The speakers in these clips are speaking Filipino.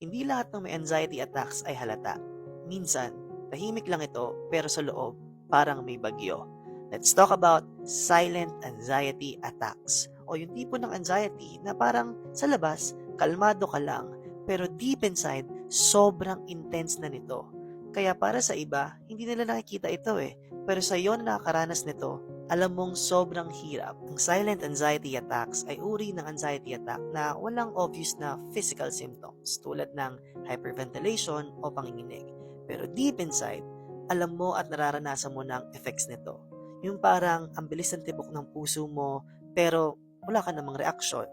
Hindi lahat ng may anxiety attacks ay halata. Minsan, tahimik lang ito pero sa loob, parang may bagyo. Let's talk about silent anxiety attacks o yung tipo ng anxiety na parang sa labas, kalmado ka lang pero deep inside, sobrang intense na nito. Kaya para sa iba, hindi nila nakikita ito eh. Pero sa iyo na nakakaranas nito, alam mong sobrang hirap. Ang silent anxiety attacks ay uri ng anxiety attack na walang obvious na physical symptoms tulad ng hyperventilation o panginginig. Pero deep inside, alam mo at nararanasan mo ng effects nito. Yung parang ang bilis ng tibok ng puso mo pero wala ka namang reaksyon.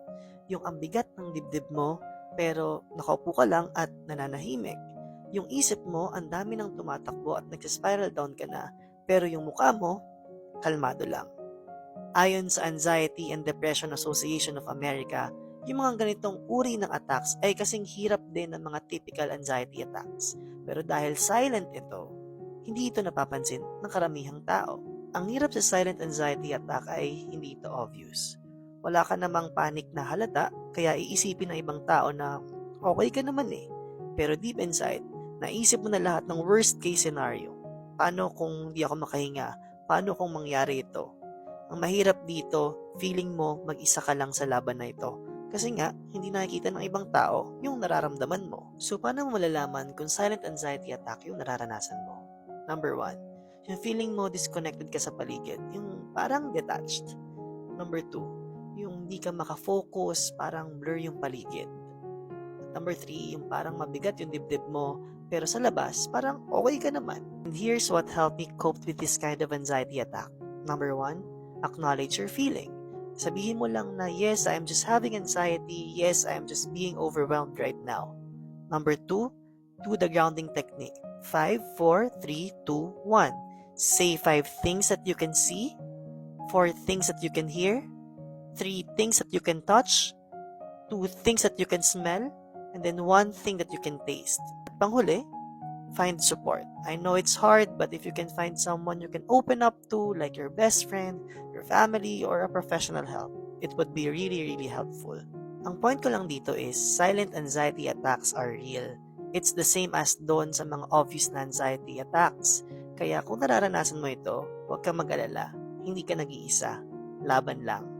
Yung ang bigat ng dibdib mo pero nakaupo ka lang at nananahimik. Yung isip mo, ang dami nang tumatakbo at nagsispiral down ka na pero yung mukha mo, kalmado lang. Ayon sa Anxiety and Depression Association of America, yung mga ganitong uri ng attacks ay kasing hirap din ng mga typical anxiety attacks. Pero dahil silent ito, hindi ito napapansin ng karamihang tao. Ang hirap sa silent anxiety attack ay hindi ito obvious. Wala ka namang panic na halata, kaya iisipin ng ibang tao na okay ka naman eh. Pero deep inside, naisip mo na lahat ng worst case scenario. Paano kung di ako makahinga? Paano kung mangyari ito? Ang mahirap dito, feeling mo mag-isa ka lang sa laban na ito. Kasi nga, hindi nakikita ng ibang tao yung nararamdaman mo. So, paano mo malalaman kung silent anxiety attack yung nararanasan mo? Number one, yung feeling mo disconnected ka sa paligid, yung parang detached. Number two, yung hindi ka makafocus, parang blur yung paligid. Number three, yung parang mabigat yung dibdib mo, pero sa labas, parang okay ka naman. And here's what helped me cope with this kind of anxiety attack. Number one, acknowledge your feeling. Sabihin mo lang na, yes, I am just having anxiety. Yes, I am just being overwhelmed right now. Number two, do the grounding technique. Five, four, three, two, one. Say five things that you can see, four things that you can hear, three things that you can touch, two things that you can smell, and then one thing that you can taste. At panghuli, find support. I know it's hard, but if you can find someone you can open up to, like your best friend, your family, or a professional help, it would be really, really helpful. Ang point ko lang dito is, silent anxiety attacks are real. It's the same as doon sa mga obvious na anxiety attacks. Kaya kung nararanasan mo ito, huwag kang mag-alala. Hindi ka nag-iisa. Laban lang.